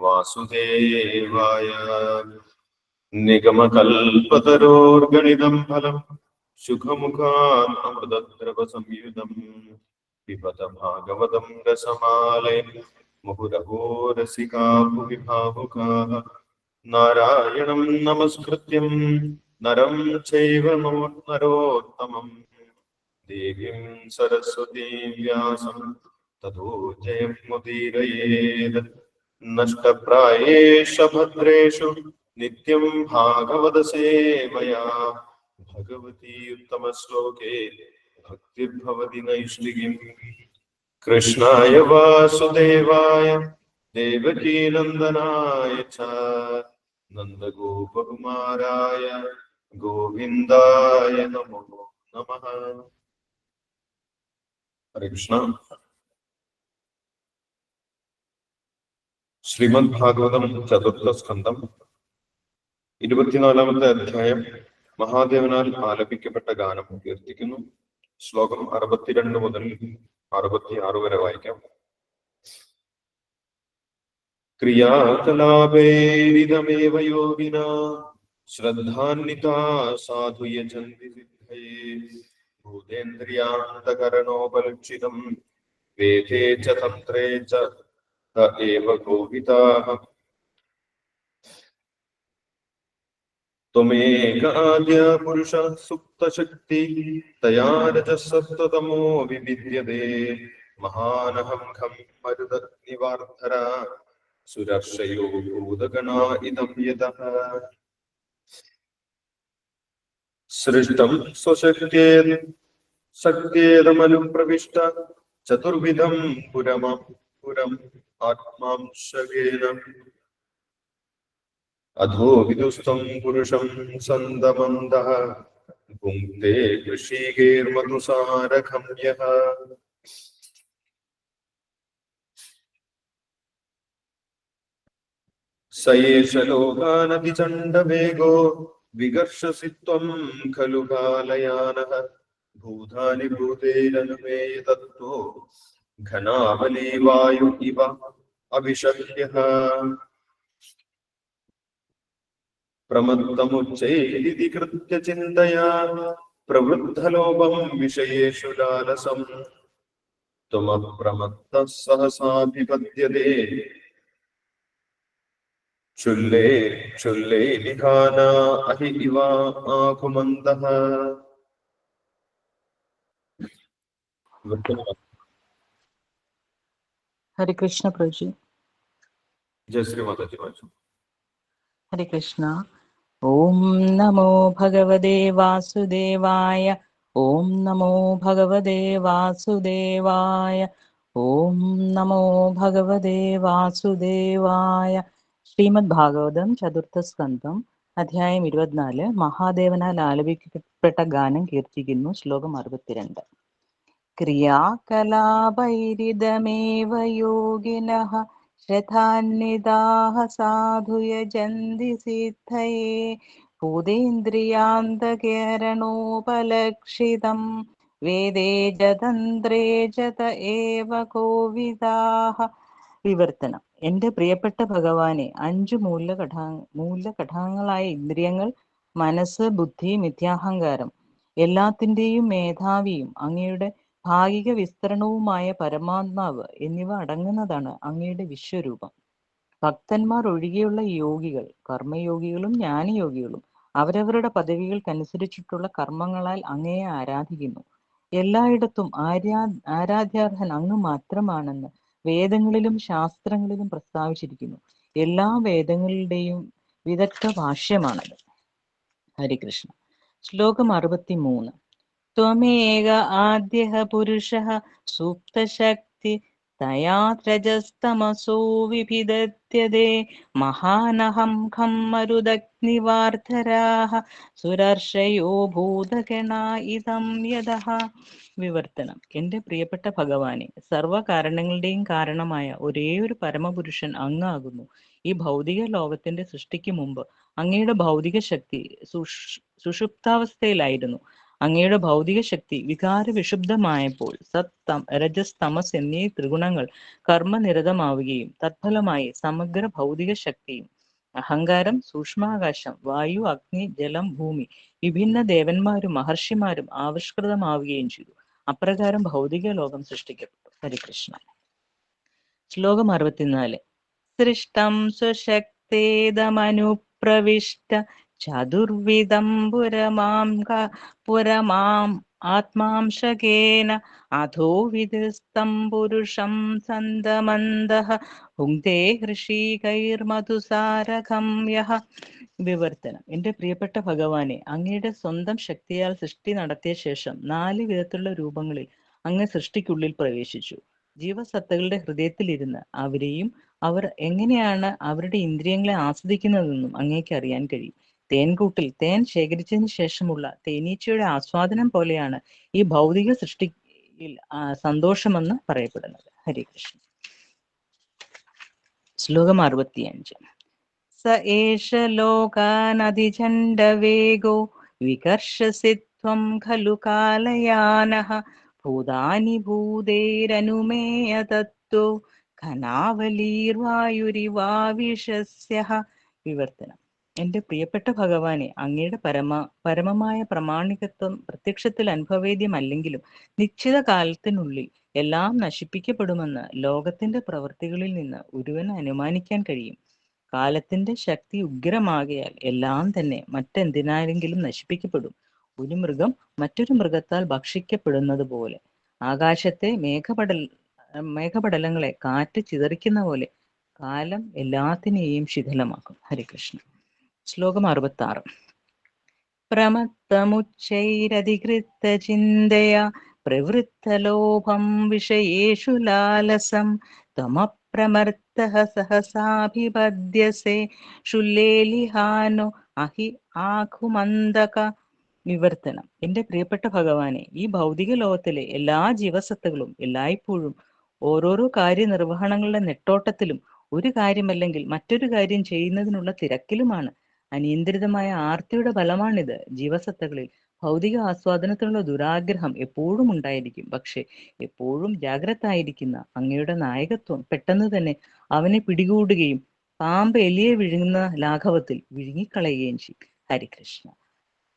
വാസുദേവായ. നിഗമകൽപതരോർഗണിതം ഫലം. സുഖമുഖാൻ അമൃതദ്രവ സംയുതം പിബത ഭാഗവതം രസമാലയം. മുഹുരഹോ രസികാ ഭുവി ഭാവുകാः നാരായണം നമസ്കൃത്യം. നരം ചൈവ നരോത്തമം. ദേവീം സരസ്വതീം വ്യാസം. ജയം മുദീരയേത്. नष्ट प्राएश भद्रेशु नित्यं भागवत सेवया भगवती उत्तम उत्तमश्लोके भक्तिर्भवति नैष्टिकीम् कृष्णाय वासुदेवाय देवकी देवकीनन्दनाय च, नन्दगोपकुमाराय, गोविन्दाय नमो नमः। हरे कृष्ण। ശ്രീമദ് ഭാഗവതം ചതുർത്ഥ സ്കന്ധം ഇരുപത്തിനാലാമത്തെ അധ്യായം. മഹാദേവനാൽ ആലപിക്കപ്പെട്ട ഗാനം കീർത്തിക്കുന്നു. ശ്ലോകം അറുപത്തിരണ്ട് മുതൽ അറുപത്തിയാറ് വരെ വായിക്കാം. ക്രിയാകലാപേരിതമേവ യോഗിന ശ്രദ്ധാന്വിതാ സാധുയ ചന്തി സിദ്ധയേ ഭൂതേന്ദ്രിയാന്തകരണോപലക്ഷിതം. വേദേ ച തന്ത്രേ ച त एव कोविताः त्वमेक आद्य पुरुषः सुप्तशक्तिः, तया रजसप्ततमो विविद्यते। महानहं खं सुरर्षयो भूतगणा इदं यतः। सृष्टं चतुर्विधं पुरमं पुरम् आत्मांशेन अधो विदुस्तम पुरुषम संदमंद भुंक्ते कृषिगेर्मनुसारखम यः। स एष लोकानभिचण्डवेगो विगर्षसि त्वम् खलु कालयानः। भूतानि भूतेरनुमेय घनावली वायु इव अभिषह्यः प्रमत्तमुच्चैरिति कृत्य चिन्तया प्रवृद्धलोभं विषयेषु लालसम् त्वमप्रमत्तः सहसाभिपद्यते चुल्ले चुल्ले निहाना अहि इवा आकुमन्दः ഹരി കൃഷ്ണ પ્રભુજી ഹരി കൃഷ്ണ ഓം നമോ ഭഗവദേ വാസുദേവായ ഓം നമോ ഭഗവദേ വാസുദേവായ ഓം നമോ ഭഗവദേ വാസുദേവായ ശ്രീമദ് ഭാഗവതം ചതുർത്ഥ സ്കന്ധം അധ്യായം ഇരുപത്തിനാല് മഹാദേവനാൽ ആലപിക്കപ്പെട്ട ഗാനം കീർത്തിക്കുന്നു ശ്ലോകം അറുപത്തിരണ്ട് ക്രിയാകലാപൈരിതമേവ യോഗിന ശ്രദ്ധാന്വിതാः സാധു യജന്തി സിദ്ധയേ ഭൂതേന്ദ്രിയാന്തകരണോപലക്ഷിതം വേദേ ജതന്ത്രേ ജത ഏവ കോവിദാഹ വിവർത്തനം. എന്റെ പ്രിയപ്പെട്ട ഭഗവാനെ അഞ്ചു മൂല കഠാ മൂല മൂലകഠാങ്ങളായ ഇന്ദ്രിയങ്ങൾ മനസ്സ് ബുദ്ധി മിഥ്യാഹങ്കാരം എല്ലാത്തിന്റെയും മേധാവിയും അങ്ങയുടെ ഭാഗിക വിസ്തരണവുമായ പരമാത്മാവ് എന്നിവ അടങ്ങുന്നതാണ് അങ്ങയുടെ വിശ്വരൂപം. ഭക്തന്മാർ ഒഴികെയുള്ള യോഗികൾ കർമ്മയോഗികളും ജ്ഞാനയോഗികളും അവരവരുടെ പദവികൾക്കനുസരിച്ചിട്ടുള്ള കർമ്മങ്ങളാൽ അങ്ങയെ ആരാധിക്കുന്നു. എല്ലായിടത്തും ആരാ ആരാധ്യർഹൻ അങ്ങ് മാത്രമാണെന്ന് വേദങ്ങളിലും ശാസ്ത്രങ്ങളിലും പ്രസ്താവിച്ചിരിക്കുന്നു. എല്ലാ വേദങ്ങളുടെയും വിദഗ്ധ ഭാഷ്യമാണത്. ഹരികൃഷ്ണ ശ്ലോകം അറുപത്തി മൂന്ന് ത്വമേക ആദ്യ പുരുഷ सुप्तशक्ति तया വിഭിദത്യതേ. മഹാനഹം ഖം മരുദഗ്നിവാർധരാः സുരർഷയോ ഭൂതഗണ ഇതം യഥ. വിവർത്തനം. എന്റെ പ്രിയപ്പെട്ട ഭഗവാനെ സർവകാരണങ്ങളുടെയും കാരണമായ ഒരേ ഒരു പരമപുരുഷൻ അങ്ങാകുന്നു. ഈ ഭൗതിക ലോകത്തിന്റെ സൃഷ്ടിക്ക് മുമ്പ് അങ്ങയുടെ ഭൗതിക ശക്തി സുഷ് സുഷുപ്താവസ്ഥയിലായിരുന്നു. അങ്ങയുടെ ഭൗതിക ശക്തി വികാര വിശുദ്ധമായപ്പോൾ സത്തം രജസ് തമസ് എന്നീ ത്രിഗുണങ്ങൾ കർമ്മനിരതമാവുകയും തത്ഫലമായി സമഗ്ര ഭൗതിക ശക്തിയും അഹങ്കാരം സൂക്ഷ്മാകാശം വായു അഗ്നി ജലം ഭൂമി വിഭിന്ന ദേവന്മാരും മഹർഷിമാരും ആവിഷ്കൃതമാവുകയും ചെയ്തു. അപ്രകാരം ഭൗതിക ലോകം സൃഷ്ടിക്കപ്പെട്ടു. ഹരികൃഷ്ണ. ശ്ലോകം അറുപത്തിനാല്. സൃഷ്ടം സ്വശക്തേതമനുപ്രവിഷ്ട ചതുർവിധം പുരമാം പുരമാം ആത്മാംശകേന അധോ വിധിസ്തം പുരുഷം സന്തമന്ദഃ ഭുങ്ക്തേ ഹൃഷീകൈർമധുസാരകം യഹ. വിവർത്തനം. എന്റെ പ്രിയപ്പെട്ട ഭഗവാനെ അങ്ങയുടെ സ്വന്തം ശക്തിയാൽ സൃഷ്ടി നടത്തിയ ശേഷം നാല് വിധത്തിലുള്ള രൂപങ്ങളിൽ അങ്ങ് സൃഷ്ടിക്കുള്ളിൽ പ്രവേശിച്ചു. ജീവസത്തകളുടെ ഹൃദയത്തിലിരുന്ന് അവരെയും അവർ എങ്ങനെയാണ് അവരുടെ ഇന്ദ്രിയങ്ങളെ ആസ്വദിക്കുന്നതെന്നും അങ്ങേക്ക് അറിയാൻ കഴിയും. തേൻകൂട്ടിൽ തേൻ ശേഖരിച്ചതിന് ശേഷമുള്ള തേനീച്ചയുടെ ആസ്വാദനം പോലെയാണ് ഈ ഭൗതിക സൃഷ്ടിയിൽ സന്തോഷമെന്ന് പറയപ്പെടുന്നത്. ഹരികൃഷ്ണ ശ്ലോകം അറുപത്തിയഞ്ച്. സ ഏഷ ലോകാനതിചണ്ടവേഗോ വികർഷസിത്വം ഖലു കാലയാനഃ ഭൂതാനി ഭൂതേരനുമേയ തത്വോ ഘനാവലീർവായുരിവാവിശസ്യ വിവർത്തനം. എന്റെ പ്രിയപ്പെട്ട ഭഗവാനെ അങ്ങയുടെ പരമ പരമമായ പ്രമാണികത്വം പ്രത്യക്ഷത്തിൽ അനുഭവേദ്യമല്ലെങ്കിലും നിശ്ചിത കാലത്തിനുള്ളിൽ എല്ലാം നശിപ്പിക്കപ്പെടുമെന്ന് ലോകത്തിന്റെ പ്രവൃത്തികളിൽ നിന്ന് ഒരുവന് അനുമാനിക്കാൻ കഴിയും. കാലത്തിന്റെ ശക്തി ഉഗ്രമാകയാൽ എല്ലാം തന്നെ മറ്റെന്തിനാരെങ്കിലും നശിപ്പിക്കപ്പെടും. ഒരു മൃഗം മറ്റൊരു മൃഗത്താൽ ഭക്ഷിക്കപ്പെടുന്നത് പോലെ ആകാശത്തെ മേഘപടൽ മേഘപടലങ്ങളെ കാറ്റ് ചിതറിക്കുന്ന പോലെ കാലം എല്ലാത്തിനെയും ശിഥിലമാക്കും. ഹരികൃഷ്ണ ശ്ലോകം അറുപത്തി ആറ് പ്രമത്തമുച്ചൈരധികൃത്ത ചിന്തയ പ്രവൃത്തലോഭം വിഷയേഷു ലാലസം തമപ്രമർത്ത സഹസാഭിപദ്യസേ ശുല്ലേലിഹാനോ അഹി ആഘുമന്തക വിവർത്തനം. എന്റെ പ്രിയപ്പെട്ട ഭഗവാനെ ഈ ഭൗതിക ലോകത്തിലെ എല്ലാ ജീവസത്തകളും എല്ലായ്പ്പോഴും ഓരോരോ കാര്യനിർവഹണങ്ങളുടെ നെട്ടോട്ടത്തിലും ഒരു കാര്യമല്ലെങ്കിൽ മറ്റൊരു കാര്യം ചെയ്യുന്നതിനുള്ള തിരക്കിലുമാണ് അനിയന്ത്രിതമായ ആർത്തിയുടെ ഫലമാണിത് ജീവസത്തകളിൽ ഭൗതിക ആസ്വാദനത്തിനുള്ള ദുരാഗ്രഹം എപ്പോഴും ഉണ്ടായിരിക്കും. പക്ഷെ എപ്പോഴും ജാഗ്രത ആയിരിക്കുന്ന അങ്ങയുടെ നായകത്വം പെട്ടെന്ന് തന്നെ അവനെ പിടികൂടുകയും പാമ്പ് എലിയെ വിഴുങ്ങുന്ന ലാഘവത്തിൽ വിഴുങ്ങിക്കളയുകയും ചെയ്യും. ഹരികൃഷ്ണ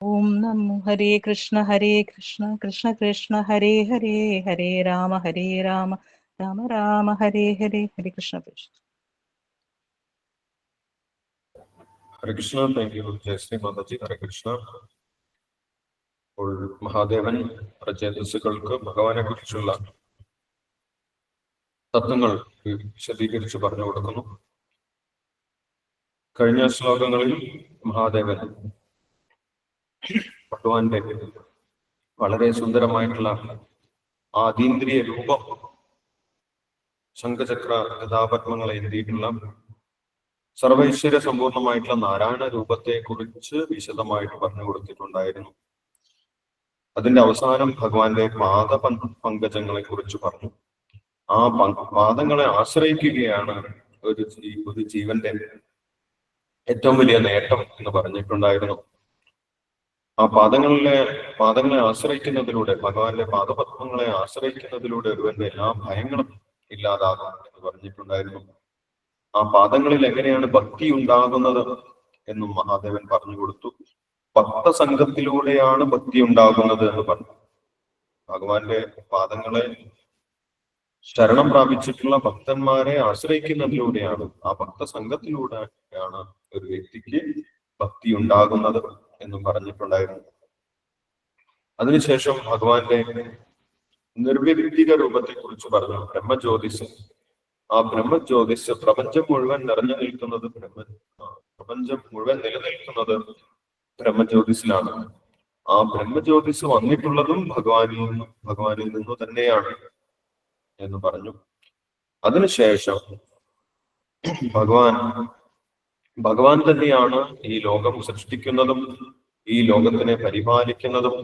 ഓം നമോ. Hare Krishna Hare Krishna Krishna Krishna Hare Hare Hare Rama Hare Rama Rama Rama Hare Hare Hare Krishna Krishna. Hare Krishna thank you Jayashree Mataji Hare Krishna. അപ്പോൾ മഹാദേവൻ പ്രചേതസ്സുകൾക്ക് ഭഗവാനെ കുറിച്ചുള്ള തത്വങ്ങൾ വിശദീകരിച്ച് പറഞ്ഞു കൊടുക്കുന്നു. കഴിഞ്ഞ ശ്ലോകങ്ങളിൽ മഹാദേവൻ ഭഗവാന്റെ വളരെ സുന്ദരമായിട്ടുള്ള ആതീന്ദ്രിയ രൂപം ശംഖചക്ര കഥാപത്മങ്ങളെ എന്തിയിട്ടുള്ള സർവൈശ്വര്യ സമ്പൂർണമായിട്ടുള്ള നാരായണ രൂപത്തെ കുറിച്ച് വിശദമായിട്ട് പറഞ്ഞു കൊടുത്തിട്ടുണ്ടായിരുന്നു. അതിന്റെ അവസാനം ഭഗവാന്റെ പാദ പങ്കജങ്ങളെ കുറിച്ച് പറഞ്ഞു. ആ പാദങ്ങളെ ആശ്രയിക്കുകയാണ് ഒരു ഒരു ജീവന്റെ ഏറ്റവും വലിയ നേട്ടം എന്ന് പറഞ്ഞിട്ടുണ്ടായിരുന്നു. ആ പാദങ്ങളിലെ പാദങ്ങളെ ആശ്രയിക്കുന്നതിലൂടെ ഭഗവാന്റെ പാദപത്മങ്ങളെ ആശ്രയിക്കുന്നതിലൂടെ ഒരുവന്റെ എല്ലാ ഭയങ്ങളും ഇല്ലാതാകും എന്ന് പറഞ്ഞിട്ടുണ്ടായിരുന്നു. ആ പാദങ്ങളിൽ എങ്ങനെയാണ് ഭക്തി ഉണ്ടാകുന്നത് എന്നും മഹാദേവൻ പറഞ്ഞു കൊടുത്തു. ഭക്ത സംഘത്തിലൂടെയാണ് ഭക്തി ഉണ്ടാകുന്നത് എന്ന് പറഞ്ഞു. ഭഗവാന്റെ പാദങ്ങളെ ശരണം പ്രാപിച്ചിട്ടുള്ള ഭക്തന്മാരെ ആശ്രയിക്കുന്നതിലൂടെയാണ് ആ ഭക്ത സംഘത്തിലൂടെയാണ് ഒരു വ്യക്തിക്ക് ഭക്തി ഉണ്ടാകുന്നത് എന്നും പറഞ്ഞിട്ടുണ്ടായിരുന്നു. അതിനുശേഷം ഭഗവാന്റെ നിർവ്യക്തിക രൂപത്തെ കുറിച്ച് പറഞ്ഞു. ബ്രഹ്മജ്യോതിസ് ആ ബ്രഹ്മജ്യോതിസ് പ്രപഞ്ചം മുഴുവൻ നിറഞ്ഞു നിൽക്കുന്നത് ബ്രഹ്മ പ്രപഞ്ചം മുഴുവൻ നിലനിൽക്കുന്നത് ബ്രഹ്മജ്യോതിസിലാണ്. ആ ബ്രഹ്മജ്യോതിസ് വന്നിട്ടുള്ളതും ഭഗവാനിൽ ഭഗവാനിൽ നിന്നു തന്നെയാണ് എന്ന് പറഞ്ഞു. അതിനുശേഷം ഭഗവാൻ ഭഗവാൻ തന്നെയാണ് ഈ ലോകം സൃഷ്ടിക്കുന്നതും ഈ ലോകത്തിനെ പരിപാലിക്കുന്നതും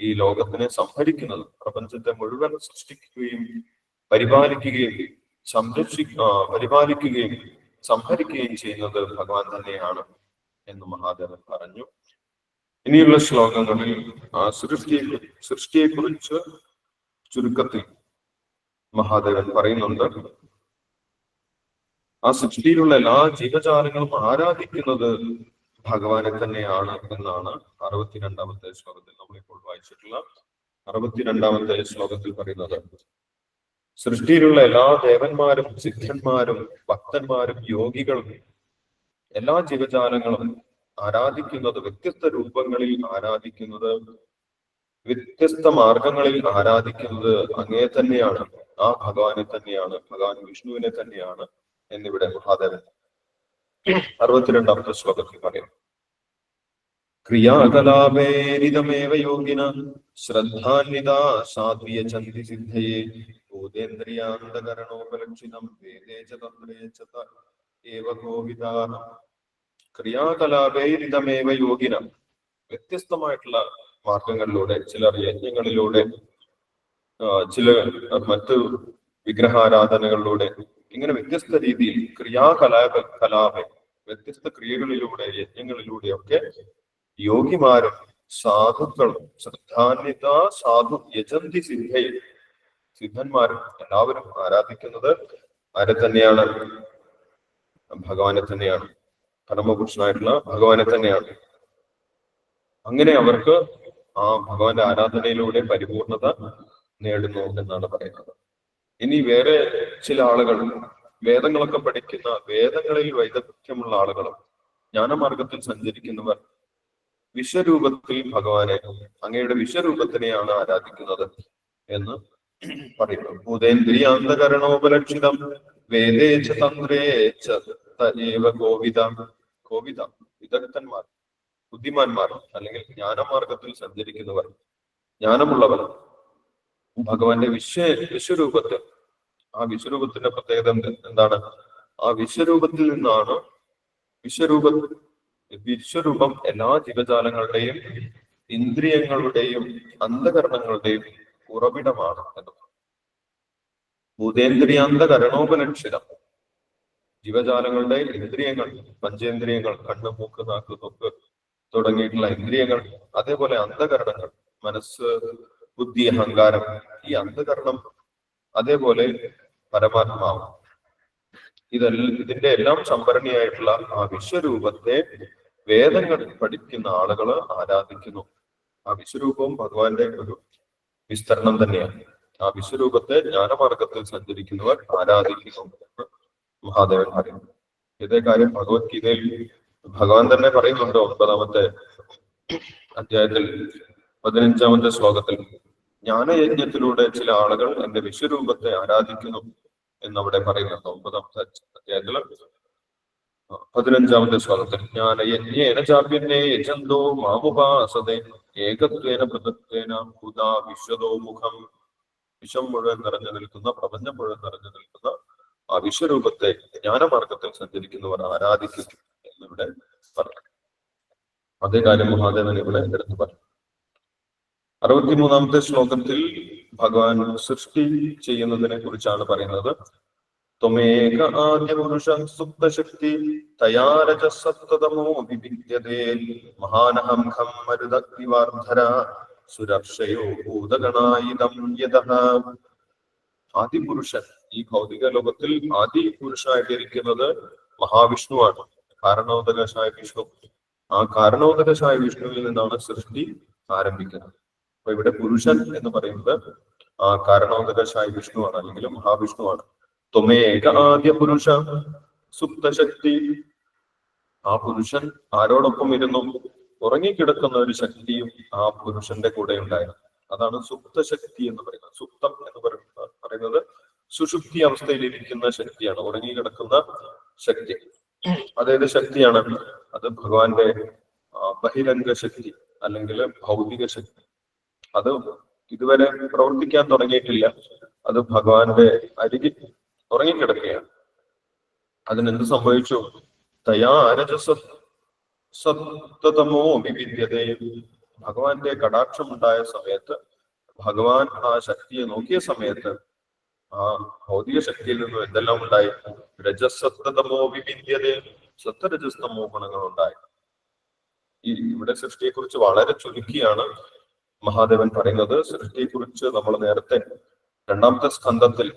ഈ ലോകത്തിനെ സംഹരിക്കുന്നതും പ്രപഞ്ചത്തെ മുഴുവൻ സൃഷ്ടിക്കുകയും പരിപാലിക്കുകയും സംരക്ഷി പരിപാലിക്കുകയും സംഹരിക്കുകയും ചെയ്യുന്നത് ഭഗവാൻ തന്നെയാണ് എന്ന് മഹാദേവൻ പറഞ്ഞു. ഇനിയുള്ള ശ്ലോകങ്ങളിൽ ആ സൃഷ്ടിയെ സൃഷ്ടിയെക്കുറിച്ച് ചുരുക്കത്തിൽ മഹാദേവൻ പറയുന്നുണ്ട്. ആ സൃഷ്ടിയിലുള്ള എല്ലാ ജീവജാലങ്ങളും ആരാധിക്കുന്നത് ഭഗവാനെ തന്നെയാണ് എന്നാണ് അറുപത്തിരണ്ടാമത്തെ ശ്ലോകത്തിൽ നമ്മളിപ്പോൾ വായിച്ചിട്ടുള്ള അറുപത്തിരണ്ടാമത്തെ ശ്ലോകത്തിൽ പറയുന്നത്. സൃഷ്ടിയിലുള്ള എല്ലാ ദേവന്മാരും സിദ്ധന്മാരും ഭക്തന്മാരും യോഗികളും എല്ലാ ജീവജാലങ്ങളും ആരാധിക്കുന്നത് വ്യത്യസ്ത രൂപങ്ങളിൽ ആരാധിക്കുന്നത് വ്യത്യസ്ത മാർഗങ്ങളിൽ ആരാധിക്കുന്നത് അങ്ങേ തന്നെയാണ്. ആ ഭഗവാനെ തന്നെയാണ് ഭഗവാൻ വിഷ്ണുവിനെ തന്നെയാണ് എന്നിവിടെ മഹാദേവൻ. അറുപത്തിരണ്ടാമത്തെ ശ്ലോകത്തിൽ പറയും ക്രിയാകലാപേരിതമേവ യോഗിന ശ്രദ്ധാന്വിത സാധ്വിയ ചന്തി സിദ്ധയേ. ഭൂതേന്ദ്രിയാന്തകരണോപലക്ഷിതം വേദേ ച തന്ത്രേ ച ഏവ ഗോവിതാ ക്രിയാകലാപേരിതമേവ യോഗിന. വ്യത്യസ്തമായിട്ടുള്ള മാർഗങ്ങളിലൂടെ ചിലർ യജ്ഞങ്ങളിലൂടെ ചില മറ്റ് വിഗ്രഹാരാധനകളിലൂടെ ഇങ്ങനെ വ്യത്യസ്ത രീതിയിൽ ക്രിയാകലാപ കലാപ വ്യത്യസ്ത ക്രിയകളിലൂടെ യജ്ഞങ്ങളിലൂടെയൊക്കെ യോഗിമാരും സാധുക്കളും ശ്രദ്ധാന്വിത സാധു യജന്തി സിദ്ധയിൽ സിദ്ധന്മാരും എല്ലാവരും ആരാധിക്കുന്നത് ആരെ തന്നെയാണ്? ഭഗവാനെ തന്നെയാണ്. പരമപുരുഷനായിട്ടുള്ള ഭഗവാനെ തന്നെയാണ്. അങ്ങനെ അവർക്ക് ആ ഭഗവാന്റെ ആരാധനയിലൂടെ പരിപൂർണത നേടുന്നു എന്നാണ് പറയുന്നത്. ഇനി വേറെ ചില ആളുകൾ വേദങ്ങളൊക്കെ പഠിക്കുന്ന വേദങ്ങളിൽ വൈദഗ്ധ്യമുള്ള ആളുകളും ജ്ഞാനമാർഗത്തിൽ സഞ്ചരിക്കുന്നവർ വിശ്വരൂപത്തിൽ ഭഗവാനെ അങ്ങയുടെ വിശ്വരൂപത്തിനെയാണ് ആരാധിക്കുന്നത് എന്ന് ഭൂതേന്ദ്രിയാന്തകരണോപലക്ഷിതം വേദേ ച തന്ത്രേ തനേവ കോവിതം. കോവിത. വിദഗ്ധന്മാർ ബുദ്ധിമാന്മാർ അല്ലെങ്കിൽ ജ്ഞാനമാർഗത്തിൽ സഞ്ചരിക്കുന്നവർ ജ്ഞാനമുള്ളവർ. ഭഗവാന്റെ വിശ്വ വിശ്വരൂപത്തിൽ ആ വിശ്വരൂപത്തിന്റെ പ്രത്യേകത എന്താണ്? ആ വിശ്വരൂപത്തിൽ നിന്നാണ് വിശ്വരൂപ വിശ്വരൂപം എല്ലാ ജീവജാലങ്ങളുടെയും ഇന്ദ്രിയങ്ങളുടെയും അന്ധകരണങ്ങളുടെയും ഉറവിടമാണ് എന്ന് ഭൂതേന്ദ്രിയാന്ത കരണോപലക്ഷിതം ജീവജാലങ്ങളുടെ ഇന്ദ്രിയങ്ങൾ പഞ്ചേന്ദ്രിയങ്ങൾ കണ്ണ് മൂക്ക് നാക്ക് തൊക്ക് തുടങ്ങിയിട്ടുള്ള ഇന്ദ്രിയങ്ങൾ അതേപോലെ അന്ധകരണങ്ങൾ മനസ്സ് ബുദ്ധി അഹങ്കാരം ഈ അന്ധകരണം അതേപോലെ പരമാത്മാവ്. ഇതെല്ലാം ഇതിന്റെ എല്ലാം സംഭരണിയായിട്ടുള്ള ആ വിശ്വരൂപത്തെ വേദങ്ങൾ പഠിക്കുന്ന ആളുകൾ ആരാധിക്കുന്നു. ആ വിശ്വരൂപവും ഭഗവാന്റെ ഒരു വിസ്തരണം തന്നെയാണ്. ആ വിശ്വരൂപത്തെ ജ്ഞാനമാർഗത്തിൽ സഞ്ചരിക്കുന്നവർ ആരാധിക്കുന്നു മഹാദേവൻ പറയുന്നു. ഇതേ കാര്യം ഭഗവത്ഗീതയിൽ ഭഗവാൻ തന്നെ പറയുന്നുണ്ട് ഒമ്പതാമത്തെ അധ്യായത്തിൽ പതിനഞ്ചാമത്തെ ശ്ലോകത്തിൽ. ജ്ഞാനയജ്ഞത്തിലൂടെ ചില ആളുകൾ എന്റെ വിശ്വരൂപത്തെ ആരാധിക്കുന്നു എന്നവിടെ പറയുന്നുണ്ട് ഒമ്പതാമത്തെ അധ്യായത്തിൽ. പതിനഞ്ചാമത്തെ ശ്ലോകത്തിൽ ജ്ഞാനയജ്ഞേന ചാപ്യന്നെ യജന്തോ മാമുപാസതേ ഏകത്വേന പൃഥക്വേന ഹുദാ വിശ്വതോ മുഖം. വിശ്വം മുഴുവൻ നിറഞ്ഞു നിൽക്കുന്ന പ്രപഞ്ചം മുഴുവൻ നിറഞ്ഞു നിൽക്കുന്ന ആ വിശ്വരൂപത്തെ ജ്ഞാനമാർഗത്തിൽ സഞ്ചരിക്കുന്നവർ ആരാധിക്കുന്നു എന്നിവിടെ പറഞ്ഞു. അതേ കാര്യം മഹാദേവൻ ഇവിടെ എടുത്തു പറഞ്ഞു. അറുപത്തിമൂന്നാമത്തെ ശ്ലോകത്തിൽ ഭഗവാൻ സൃഷ്ടി ചെയ്യുന്നതിനെ കുറിച്ചാണ് പറയുന്നത്. ത്വമേക ആദ്യപുരുഷ സുപ്തശക്തി തയാരജ സത്വതമോ വിവിദ്യതേ മഹാനഹം ഖം മരുദഗ്നിവാർധര സുരക്ഷയോ ഭൂതഗണായുധം യതഃ ആദിപുരുഷൻ ഈ ഭൗതിക ലോകത്തിൽ ആദി പുരുഷനായിട്ടിരിക്കുന്നത് മഹാവിഷ്ണുവാണ് കാരണോദകശായ വിഷ്ണു. ആ കാരണോദകശായ വിഷ്ണുവിൽ നിന്നാണ് സൃഷ്ടി ആരംഭിക്കുന്നത്. അപ്പൊ ഇവിടെ പുരുഷൻ എന്ന് പറയുന്നത് ആ കാരണോദകശായ വിഷ്ണുവാണ് അല്ലെങ്കിൽ മഹാവിഷ്ണുവാണ്. ത്വമേക ആദ്യ പുരുഷ സുപ്തശക്തി ആ പുരുഷൻ ആരോടൊപ്പം ഇരുന്നു. ഉറങ്ങിക്കിടക്കുന്ന ഒരു ശക്തിയും ആ പുരുഷന്റെ കൂടെ ഉണ്ടായിരുന്നു. അതാണ് സുപ്തശക്തി എന്ന് പറയുന്നത്. സുപ്തം എന്ന് പറയുന്നത് പറയുന്നത് സുഷുപ്തി അവസ്ഥയിൽ ഇരിക്കുന്ന ശക്തിയാണ് ഉറങ്ങിക്കിടക്കുന്ന ശക്തി. അതേത് ശക്തിയാണ് അത്. ഭഗവാന്റെ ബഹിരംഗ ശക്തി അല്ലെങ്കിൽ ഭൗതിക ശക്തി. അത് ഇതുവരെ പ്രവർത്തിക്കാൻ തുടങ്ങിയിട്ടില്ല. അത് ഭഗവാന്റെ അരികിൽ ഉറങ്ങിക്കിടക്കുകയാണ്. അതിനെന്ത് സംഭവിച്ചു? തയാ രജസ സത്തമോ വിവിധ്യതയും ഭഗവാന്റെ കടാക്ഷം ഉണ്ടായ സമയത്ത് ഭഗവാൻ ആ ശക്തിയെ നോക്കിയ സമയത്ത് ആ ഭൗതിക ശക്തിയിൽ നിന്നും എന്തെല്ലാം ഉണ്ടായി? രജസത്തമോ വിവിധ്യതയും സത്തരജസ്തമോ ഗുണങ്ങൾ ഉണ്ടായി ഈ ഇവിടെ സൃഷ്ടിയെ കുറിച്ച് വളരെ ചുരുക്കിയാണ് മഹാദേവൻ പറയുന്നത്. സൃഷ്ടിയെക്കുറിച്ച് നമ്മൾ നേരത്തെ രണ്ടാമത്തെ സ്കന്ധത്തിൽ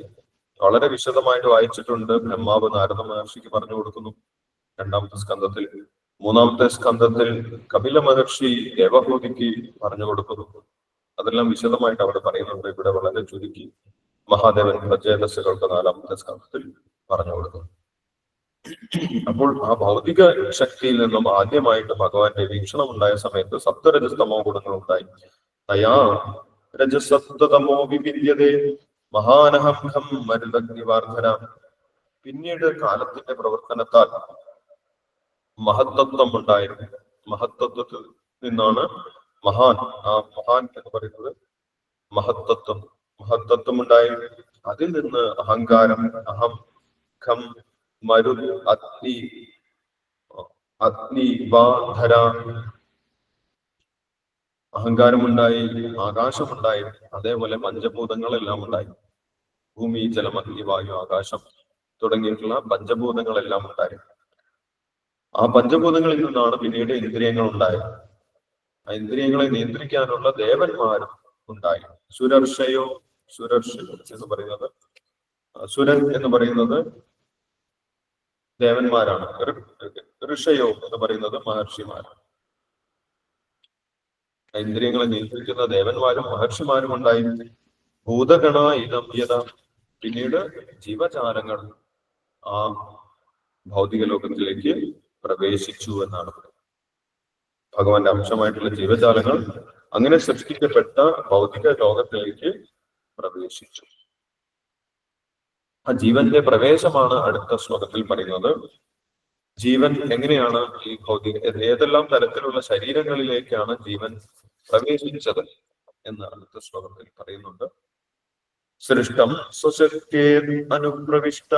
വളരെ വിശദമായിട്ട് വായിച്ചിട്ടുണ്ട്. ബ്രഹ്മാവ് നാരദ മഹർഷിക്ക് പറഞ്ഞു കൊടുക്കുന്നു. രണ്ടാമത്തെ സ്കന്ധത്തിൽ. മൂന്നാമത്തെ സ്കന്ധത്തിൽ കപില മഹർഷി ദേവഹൂതിക്ക് പറഞ്ഞു കൊടുക്കുന്നു. അതെല്ലാം വിശദമായിട്ട് അവിടെ പറയുന്നുണ്ട്. ഇവിടെ വളരെ ചുരുക്കി മഹാദേവൻ പ്രജേതസ്സുകൾക്ക് നാലാമത്തെ സ്കന്ധത്തിൽ പറഞ്ഞു കൊടുക്കുന്നു. അപ്പോൾ ആ ഭൗതിക ശക്തിയിൽ നിന്നും ആദ്യമായിട്ട് ഭഗവാന്റെ വീക്ഷണം ഉണ്ടായ സമയത്ത് സപ്തരജസ്തമോ ഗുണങ്ങൾ ഉണ്ടായി തയാ രജസപ്തമോ വിവിധ്യതേ മഹാനഹം മരുതഗ്നിവാർധന പിന്നീട് കാലത്തിന്റെ പ്രവർത്തനത്താൽ മഹത്തത്വം ഉണ്ടായിരുന്നു മഹത്തത്വത്തിൽ നിന്നാണ് മഹാൻ ആ മഹാൻ എന്ന് പറയുന്നത് മഹത്തത്വം മഹത്തത്വം ഉണ്ടായി അതിൽ നിന്ന് അഹങ്കാരം അഹം ഖം മരു അഗ്നി അഗ്നി വാധര അഹങ്കാരമുണ്ടായി ആകാശമുണ്ടായി അതേപോലെ പഞ്ചഭൂതങ്ങളെല്ലാം ഉണ്ടായി. ഭൂമി ജലം അഗ്നി വായു ആകാശം തുടങ്ങിയിട്ടുള്ള പഞ്ചഭൂതങ്ങളെല്ലാം ഉണ്ടായി. ആ പഞ്ചഭൂതങ്ങളിൽ നിന്നാണ് പിന്നീട് ഇന്ദ്രിയങ്ങൾ ഉണ്ടായത്. ആ ഇന്ദ്രിയങ്ങളെ നിയന്ത്രിക്കാനുള്ള ദേവന്മാരും ഉണ്ടായി. സുരർഷയോ സുരർഷ എന്ന് പറയുന്നത് സുരൻ എന്ന് പറയുന്നത് ദേവന്മാരാണ്. ഋഷയോ എന്ന് പറയുന്നത് മഹർഷിമാരാണ്. ഇന്ദ്രിയങ്ങളെ നിയന്ത്രിക്കുന്ന ദേവന്മാരും മഹർഷിമാരും ഉണ്ടായി ഭൂതഗണ ഇതമ്യത പിന്നീട് ജീവജാലങ്ങൾ ആ ഭൗതിക ലോകത്തിലേക്ക് പ്രവേശിച്ചു എന്നാണ്. ഭഗവാന്റെ അംശമായിട്ടുള്ള ജീവജാലങ്ങൾ അങ്ങനെ സൃഷ്ടിക്കപ്പെട്ട ഭൗതിക ലോകത്തിലേക്ക് പ്രവേശിച്ചു. ആ ജീവന്റെ പ്രവേശമാണ് അടുത്ത ശ്ലോകത്തിൽ പറയുന്നത്. ജീവൻ എങ്ങനെയാണ് ഈ ഭൗതിക ഏതെല്ലാം തരത്തിലുള്ള ശരീരങ്ങളിലേക്കാണ് ജീവൻ പ്രവേശിച്ചത് എന്ന് അടുത്ത ശ്ലോകത്തിൽ പറയുന്നുണ്ട്. സൃഷ്ടം സുശക്തിയെ അനുപ്രവിഷ്ട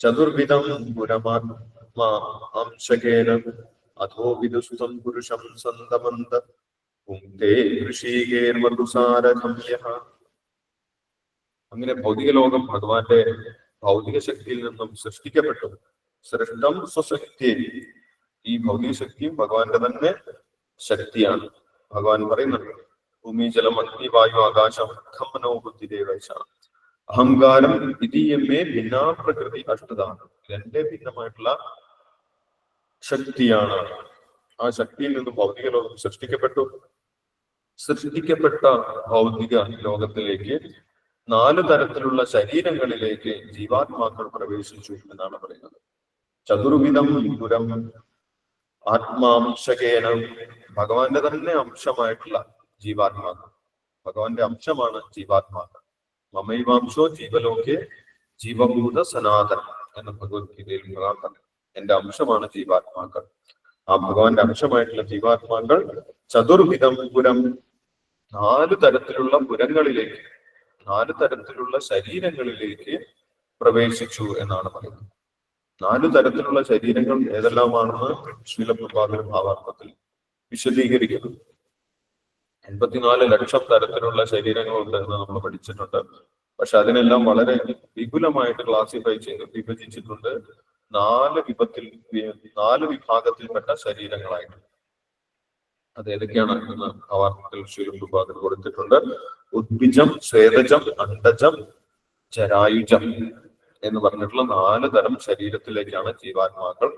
ചതുർവിധം പുരമാത്മാ അധോ വിദുസ്തം പുരുഷം സന്തമന്ത അങ്ങനെ ഭൗതിക ലോകം ഭഗവാന്റെ ഭൗതിക ശക്തിയിൽ നിന്നും സൃഷ്ടിക്കപ്പെട്ടു. സൃഷ്ടം സ്വശക്തി ഈ ഭൗതിക ശക്തിയും ഭഗവാന്റെ തന്നെ ശക്തിയാണ്. ഭഗവാൻ പറയുന്നുണ്ട് ഭൂമി ജലം അഗ്നി വായു ആകാശം ബുദ്ധിദേവേശ അഹങ്കാരം ഇതിയമ്മേ ഭിന്നാ പ്രകൃതി അഷ്ടതാണ് രണ്ടേ ഭിന്നമായിട്ടുള്ള ശക്തിയാണ്. ആ ശക്തിയിൽ നിന്നും ഭൗതിക ലോകം സൃഷ്ടിക്കപ്പെട്ടു. സൃഷ്ടിക്കപ്പെട്ട ഭൗതിക ലോകത്തിലേക്ക് നാല് തരത്തിലുള്ള ശരീരങ്ങളിലേക്ക് ജീവാത്മാക്കൾ പ്രവേശിച്ചു എന്നാണ് പറയുന്നത്. ചതുർവിധം വിദുരം. ആത്മാംശകേന ഭഗവാന്റെ തന്നെ അംശമായിട്ടുള്ള ജീവാത്മാക്കൾ. ഭഗവാന്റെ അംശമാണ് ജീവാത്മാക്കൾ. മമൈവാംശോ ജീവലോകെ ജീവഭൂത സനാതന എന്ന ഭഗവത്ഗീതയിൽ ഭഗവാൻ പറഞ്ഞു എന്റെ അംശമാണ് ജീവാത്മാക്കൾ. ആ ഭഗവാന്റെ അംശമായിട്ടുള്ള ജീവാത്മാക്കൾ ചതുർവിധം പുരം. നാല് തരത്തിലുള്ള പുരങ്ങളിലേക്ക് നാല് തരത്തിലുള്ള ശരീരങ്ങളിലേക്ക് പ്രവേശിച്ചു എന്നാണ് പറയുന്നത്. നാല് തരത്തിലുള്ള ശരീരങ്ങൾ ഏതെല്ലാമാണെന്ന് ശീലപ്രഭാകര ഭാവാർത്ഥത്തിൽ വിശദീകരിക്കുന്നു. എൺപത്തിനാല് ലക്ഷം തരത്തിലുള്ള ശരീരങ്ങളുണ്ട് എന്ന് നമ്മൾ പഠിച്ചിട്ടുണ്ട്. പക്ഷെ അതിനെല്ലാം വളരെ വിപുലമായിട്ട് ക്ലാസിഫൈ ചെയ്ത് വിഭജിച്ചിട്ടുണ്ട്. നാല് വിപത്തിൽ നാല് വിഭാഗത്തിൽപ്പെട്ട ശരീരങ്ങളായിട്ട്. അത് ഏതൊക്കെയാണ് എന്ന് ഭാവാർത്ഥത്തിൽ ശീലപ്രഭാകർ കൊടുത്തിട്ടുണ്ട്. ഉദ്ഭിജം സ്വേദജം അണ്ടജം ജരായുജം. എന്ന് പറഞ്ഞിട്ടുള്ള നാല് തരം ശരീരത്തിലേക്കാണ് ജീവാത്മാക്കൾ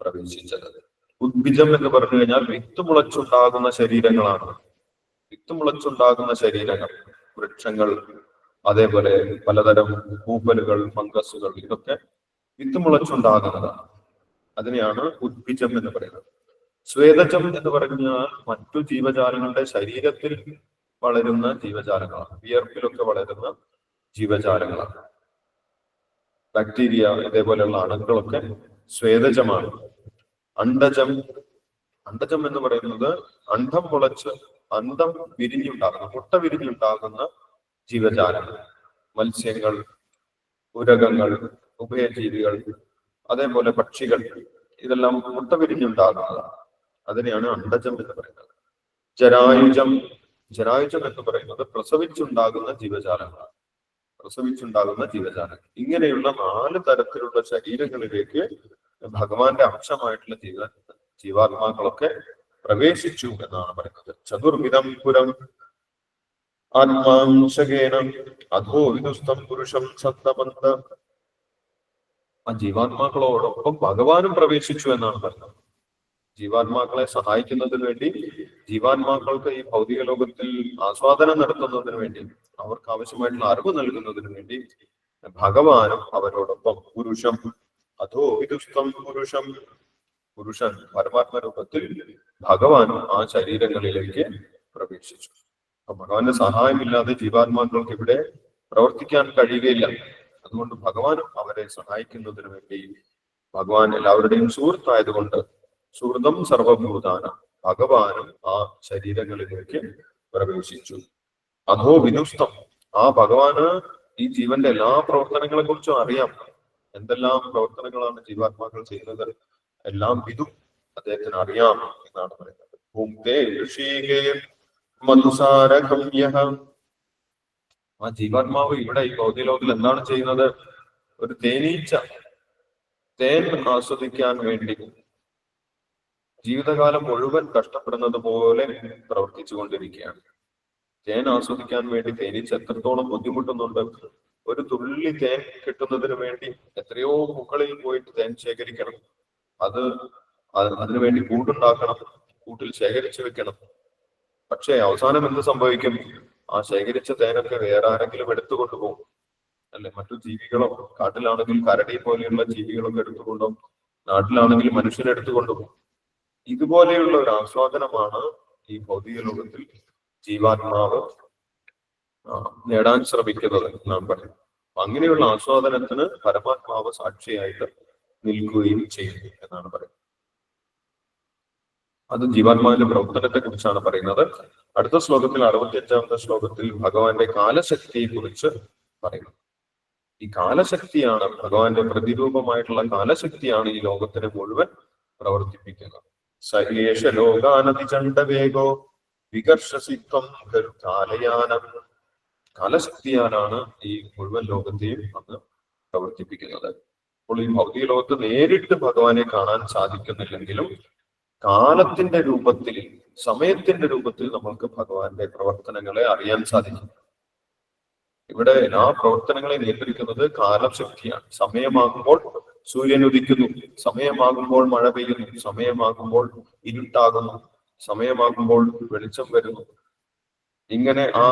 പ്രവേശിച്ചത്. ഉദ്ഭിജം എന്ന് പറഞ്ഞു കഴിഞ്ഞാൽ വിത്ത് മുളച്ചുണ്ടാകുന്ന ശരീരങ്ങളാണ്. വിത്ത് മുളച്ചുണ്ടാകുന്ന ശരീരങ്ങൾ വൃക്ഷങ്ങൾ അതേപോലെ പലതരം പൂപ്പലുകൾ ഫംഗസുകൾ ഇതൊക്കെ വിത്ത് മുളച്ചുണ്ടാകുന്നതാണ് അതിനെയാണ് ഉദ്ഭിജം എന്ന് പറയുന്നത്. സ്വേദജം എന്ന് പറഞ്ഞാൽ മറ്റു ജീവജാലങ്ങളുടെ ശരീരത്തിൽ വളരുന്ന ജീവജാലങ്ങളാണ്. വിയർപ്പിലൊക്കെ വളരുന്ന ജീവജാലങ്ങളാണ്. ബാക്ടീരിയ ഇതേപോലെയുള്ള അണുക്കളൊക്കെ സ്വേദജമാണ്. അണ്ടജം അണ്ടജം എന്ന് പറയുന്നത് അണ്ടം മുളച്ച് അണ്ഡം വിരിഞ്ഞുണ്ടാകുന്ന മുട്ട വിരിഞ്ഞുണ്ടാകുന്ന ജീവജാലങ്ങൾ. മത്സ്യങ്ങൾ ഉരകങ്ങൾ ഉഭയജീവികൾ അതേപോലെ പക്ഷികൾ ഇതെല്ലാം മുട്ട വിരിഞ്ഞുണ്ടാകുന്നതാണ്. അതിനെയാണ് അണ്ടജം എന്ന് പറയുന്നത്. ജരായുജം ജരായുജം എന്ന് പറയുന്നത് പ്രസവിച്ചുണ്ടാകുന്ന ജീവജാലങ്ങളാണ്. പ്രസവിച്ചുണ്ടാകുന്ന ജീവജാലം ഇങ്ങനെയുള്ള നാല് തരത്തിലുള്ള ശരീരങ്ങളിലേക്ക് ഭഗവാന്റെ അംശമായിട്ടുള്ള ജീവ ജീവാത്മാക്കളൊക്കെ പ്രവേശിച്ചു എന്നാണ് പറയുന്നത്. ചതുർവിധം പുരം. ആത്മാംശകേനം അധോ വിദുസ്തം പുരുഷം സത്തമന്ത ആ ജീവാത്മാക്കളോടൊപ്പം ഭഗവാനും പ്രവേശിച്ചു എന്നാണ് പറയുന്നത്. ജീവാത്മാക്കളെ സഹായിക്കുന്നതിന് വേണ്ടി ജീവാത്മാക്കൾക്ക് ഈ ഭൗതിക ലോകത്തിൽ ആസ്വാദനം നടത്തുന്നതിന് വേണ്ടി അവർക്ക് ആവശ്യമായിട്ടുള്ള അറിവ് നൽകുന്നതിന് വേണ്ടി ഭഗവാനും അവരോടൊപ്പം. പുരുഷം അതോ വിദുസ്തം പുരുഷം. പുരുഷൻ പരമാത്മ രൂപത്തിൽ ഭഗവാനും ആ ശരീരങ്ങളിലേക്ക് പ്രവേശിച്ചു. ഭഗവാന്റെ സഹായമില്ലാതെ ജീവാത്മാക്കൾക്ക് ഇവിടെ പ്രവർത്തിക്കാൻ കഴിയുകയില്ല. അതുകൊണ്ട് ഭഗവാനും അവരെ സഹായിക്കുന്നതിന് വേണ്ടി ഭഗവാൻ എല്ലാവരുടെയും സുഹൃത്തായതുകൊണ്ട് സുഹൃതം സർവഭൂതാന. ഭഗവാനും ആ ശരീരങ്ങളിലേക്ക് പ്രവേശിച്ചു. അധോ വിനുസ്തം ആ ഭഗവാന് ഈ ജീവന്റെ എല്ലാ പ്രവർത്തനങ്ങളെ കുറിച്ചും അറിയാം. എന്തെല്ലാം പ്രവർത്തനങ്ങളാണ് ജീവാത്മാക്കൾ ചെയ്യുന്നത്? എല്ലാം വിധു അദ്ദേഹത്തിന് അറിയാം എന്നാണ് പറയുന്നത്. ആ ജീവാത്മാവ് ഇവിടെ ഈ ഭൗതിക ലോകത്തിൽ എന്താണ് ചെയ്യുന്നത്? ഒരു തേനീച്ച തേൻ ആസ്വദിക്കാൻ വേണ്ടി ജീവിതകാലം മുഴുവൻ കഷ്ടപ്പെടുന്നത് പോലെ പ്രവർത്തിച്ചു കൊണ്ടിരിക്കുകയാണ് തേൻ ആസ്വദിക്കാൻ വേണ്ടി തേനീച്ച എത്രത്തോളം ബുദ്ധിമുട്ടുന്നുണ്ട്. ഒരു തുള്ളി തേൻ കിട്ടുന്നതിന് വേണ്ടി എത്രയോ മുകളിൽ പോയിട്ട് തേൻ ശേഖരിക്കണം. അത് അത് അതിനുവേണ്ടി കൂട്ടുണ്ടാക്കണം കൂട്ടിൽ ശേഖരിച്ചു വെക്കണം. പക്ഷേ അവസാനം എന്ത് സംഭവിക്കും? ആ ശേഖരിച്ച തേനൊക്കെ വേറെ ആരെങ്കിലും എടുത്തുകൊണ്ട് പോകും. അല്ലെ? മറ്റു ജീവികളോ കാട്ടിലാണെങ്കിൽ കരടി പോലെയുള്ള ജീവികളൊക്കെ എടുത്തുകൊണ്ടോ നാട്ടിലാണെങ്കിൽ മനുഷ്യനെടുത്തുകൊണ്ടുപോകും ഇതുപോലെയുള്ള ഒരു ആസ്വാദനമാണ് ഈ ഭൗതിക ലോകത്തിൽ ജീവാത്മാവ് നേടാൻ ശ്രമിക്കുന്നത് നാം പറയും. അങ്ങനെയുള്ള ആസ്വാദനത്തിന് പരമാത്മാവ് സാക്ഷിയായിട്ട് നിൽക്കുകയും ചെയ്യുന്നു എന്നാണ് പറയുന്നത്. അത് ജീവാത്മാവിന്റെ പ്രവർത്തനത്തെ കുറിച്ചാണ് പറയുന്നത്. അടുത്ത ശ്ലോകത്തിൽ അറുപത്തി അഞ്ചാമത്തെ ശ്ലോകത്തിൽ ഭഗവാന്റെ കാലശക്തിയെ കുറിച്ച് പറയുന്നു. ഈ കാലശക്തിയാണ് ഭഗവാന്റെ പ്രതിരൂപമായിട്ടുള്ള കാലശക്തിയാണ് ഈ ലോകത്തിനെ മുഴുവൻ പ്രവർത്തിപ്പിക്കുന്നത്. സയേഷ ലോകാനതി ചണ്ഡവേഗോ വികർഷസിത്വം കാലയാനം കാലശക്തിയാനാണ് ഈ മുഴുവൻ ലോകത്തെയും അന്ന് പ്രവർത്തിപ്പിക്കുന്നത്. അപ്പോൾ ഈ ഭൗതിക ലോകത്ത് നേരിട്ട് ഭഗവാനെ കാണാൻ സാധിക്കുന്നില്ലെങ്കിലും കാലത്തിന്റെ രൂപത്തിൽ സമയത്തിന്റെ രൂപത്തിൽ നമ്മൾക്ക് ഭഗവാന്റെ പ്രവർത്തനങ്ങളെ അറിയാൻ സാധിക്കും. ഇവിടെ എല്ലാ പ്രവർത്തനങ്ങളെ നിയന്ത്രിക്കുന്നത് കാലശക്തിയാണ്. സമയമാകുമ്പോൾ സൂര്യൻ ഉദിക്കുന്നു സമയമാകുമ്പോൾ മഴ പെയ്യുന്നു. സമയമാകുമ്പോൾ ഇരുട്ടാകുന്നു. സമയമാകുമ്പോൾ വെളിച്ചം വരുന്നു. ഇങ്ങനെ ആ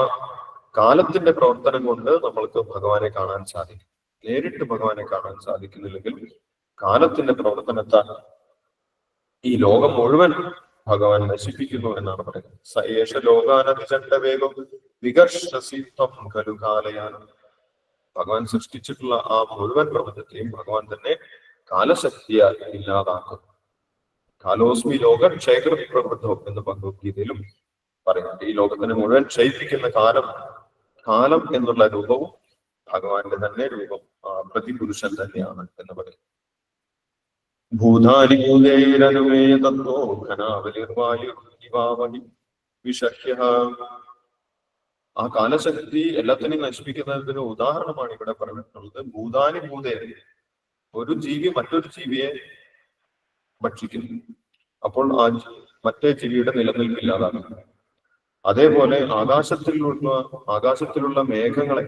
കാലത്തിന്റെ പ്രവർത്തനം കൊണ്ട് നമ്മൾക്ക് ഭഗവാനെ കാണാൻ സാധിക്കും. നേരിട്ട് ഭഗവാനെ കാണാൻ സാധിക്കുന്നില്ലെങ്കിൽ കാലത്തിന്റെ പ്രവർത്തനത്താൽ ഈ ലോകം മുഴുവൻ ഭഗവാൻ നശിപ്പിക്കുന്നു എന്നാണ് പറയുന്നത്. സയേഷ ലോകാനതിചണ്ഡവേഗം വികർഷസിത്വം ഖലു കാലയാനം. ഭഗവാൻ സൃഷ്ടിച്ചിട്ടുള്ള ആ മുഴുവൻ പ്രപഞ്ചത്തെയും ഭഗവാൻ തന്നെ കാലശക്തിയാൽ ഇല്ലാതാക്കുന്നു. കാലോസ്മി ലോക ക്ഷേത്ര പ്രബുദ്ധം എന്ന് ഭഗവത്ഗീതയിലും പറയുന്നുണ്ട്. ഈ ലോകത്തിനെ മുഴുവൻ ക്ഷയിപ്പിക്കുന്ന കാലം കാലം എന്നുള്ള രൂപവും ഭഗവാന്റെ തന്നെ രൂപം ആ പ്രതിപുരുഷൻ തന്നെയാണ് എന്ന് പറയും ഭൂതാനി ഭൂതൈരനുമേ തത്വോ ഘനാവലിർവായു വിഷഹ്യ ആ കാലശക്തി എല്ലാത്തിനെയും നശിപ്പിക്കുന്നതിന് ഉദാഹരണമാണ് ഇവിടെ പറഞ്ഞിട്ടുള്ളത്. ഭൂതാനി ഭൂതേരി ഒരു ജീവി മറ്റൊരു ജീവിയെ ഭക്ഷിക്കുന്നു. അപ്പോൾ ആ മറ്റേ ജീവിയുടെ നിലനിൽപ്പില്ലാതാണ് അതേപോലെ ആകാശത്തിലുള്ള ആകാശത്തിലുള്ള മേഘങ്ങളെ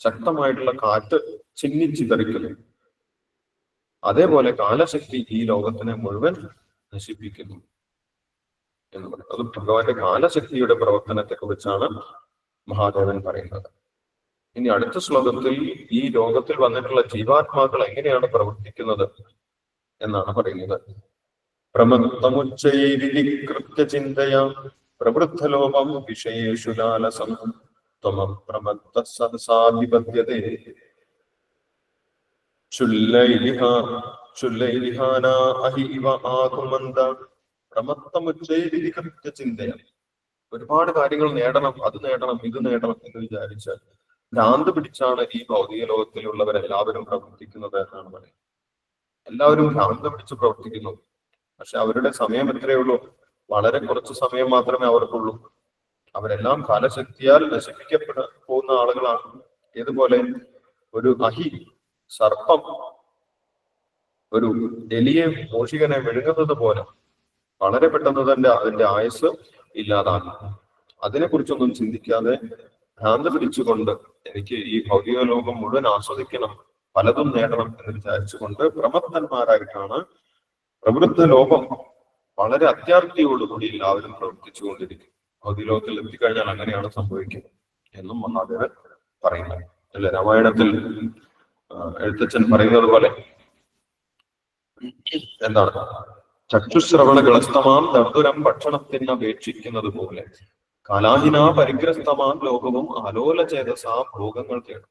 ശക്തമായിട്ടുള്ള കാറ്റ് ചിന്നിച്ചിതറിക്കുന്നു അതേപോലെ കാലശക്തി ഈ ലോകത്തിനെ മുഴുവൻ നശിപ്പിക്കുന്നു. എന്ന് പറയുന്നത്. അത് ഭഗവാന്റെ കാലശക്തിയുടെ പ്രവർത്തനത്തെ കുറിച്ചാണ് മഹാദേവൻ പറയുന്നത്. ഇനി അടുത്ത ശ്ലോകത്തിൽ ഈ ലോകത്തിൽ വന്നിട്ടുള്ള ജീവാത്മാക്കൾ എങ്ങനെയാണ് പ്രവർത്തിക്കുന്നത് എന്നാണ് പറയുന്നത്. പ്രമത്തമുച്ചൈരികൃത്യ ചിന്തയ പ്രവൃദ്ധലോപം വിഷയേഷു ലാലസം ശുല്ലൈലിഹാ ശുല്ലൈലിഹാന അഹി ആകുമന്ത പ്രമത്തമുച്ചൈരികൃത്യ ചിന്തയാണ്. ഒരുപാട് കാര്യങ്ങൾ നേടണം അത് നേടണം ഇത് നേടണം എന്ന് വിചാരിച്ച് ഭ്രാന്ത് പിടിച്ചാണ് ഈ ഭൗതിക ലോകത്തിലുള്ളവരെല്ലാവരും പ്രവർത്തിക്കുന്നത് എന്നാണ് പറയുന്നത്. എല്ലാവരും ഭ്രാന്ത് പിടിച്ച് പ്രവർത്തിക്കുന്നു. പക്ഷെ അവരുടെ സമയം എത്രയേ ഉള്ളൂ. വളരെ കുറച്ച് സമയം മാത്രമേ അവർക്കുള്ളൂ. അവരെല്ലാം കാലശക്തിയാൽ നശിപ്പിക്കപ്പെട പോകുന്ന ആളുകളാണ്. ഏതുപോലെ? ഒരു അഹി സർപ്പം ഒരു എലിയെ മോഷികനെ വിഴുങ്ങുന്നത് പോലെ വളരെ പെട്ടെന്ന് തന്നെ അതിന്റെ ആയുസ് ഇല്ലാതാകും. അതിനെക്കുറിച്ചൊന്നും ചിന്തിക്കാതെ ഭ്രാന്ത് പിടിച്ചുകൊണ്ട് എനിക്ക് ഈ ഭൗതിക ലോകം മുഴുവൻ ആസ്വദിക്കണം പലതും നേടണം എന്ന് വിചാരിച്ചുകൊണ്ട് പ്രമത്തന്മാരായിട്ടാണ് പ്രവൃത്ത ലോകം വളരെ അത്യാർത്ഥിയോടുകൂടി എല്ലാവരും പ്രവർത്തിച്ചുകൊണ്ടിരിക്കും ഭൗതിക ലോകത്തിൽ എത്തിക്കഴിഞ്ഞാൽ അങ്ങനെയാണ് സംഭവിക്കുന്നത് എന്നും മഹാദേവൻ പറയുന്നത് അല്ലെ? രാമായണത്തിൽ എഴുത്തച്ഛൻ പറയുന്നത് പോലെ. എന്താണ്? ചക്ഷുശ്രവണ കളസ്തമാം ദർദുരം ഭക്ഷണത്തിന് അപേക്ഷിക്കുന്നത് പോലെ. കലാഹിന പരിഗ്രസ്തമാം ലോകവും ആലോല ചേതസാ ഭോഗങ്ങൾ തേടും.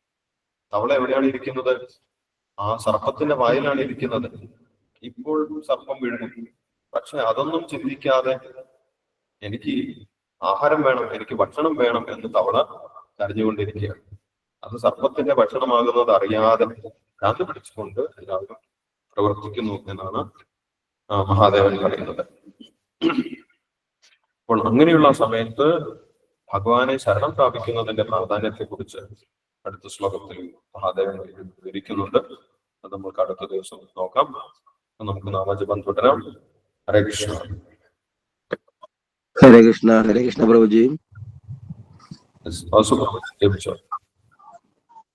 തവള എവിടെയാണ് ഇരിക്കുന്നത്? ആ സർപ്പത്തിന്റെ വായിലാണ് ഇരിക്കുന്നത്. ഇപ്പോൾ സർപ്പം വിഴുങ്ങും പക്ഷെ അതൊന്നും ചിന്തിക്കാതെ എനിക്ക് ആഹാരം വേണം എനിക്ക് ഭക്ഷണം വേണം എന്ന് തവള കരഞ്ഞുകൊണ്ടിരിക്കുകയാണ്. അത് സർപ്പത്തിന്റെ ഭക്ഷണമാകുന്നത് അറിയാതെ ഭ്രാന്ത് പിടിച്ചുകൊണ്ട് എല്ലാവരും പ്രവർത്തിക്കുന്നു എന്നാണ് മഹാദേവൻ പറയുന്നത്. അപ്പോൾ അങ്ങനെയുള്ള സമയത്ത് ഭഗവാനെ ശരണം പ്രാപിക്കുന്നതിന്റെ പ്രാധാന്യത്തെ കുറിച്ച് അടുത്ത ശ്ലോകത്തിൽ മഹാദേവൻ വിവരിക്കുന്നുണ്ട്. അത് നമുക്ക് അടുത്ത ദിവസം നോക്കാം. നമുക്ക് നാമജപം തുടരാം. ഹരേ കൃഷ്ണ. ഹരേ കൃഷ്ണ ഹരേ കൃഷ്ണ പ്രഭുജി.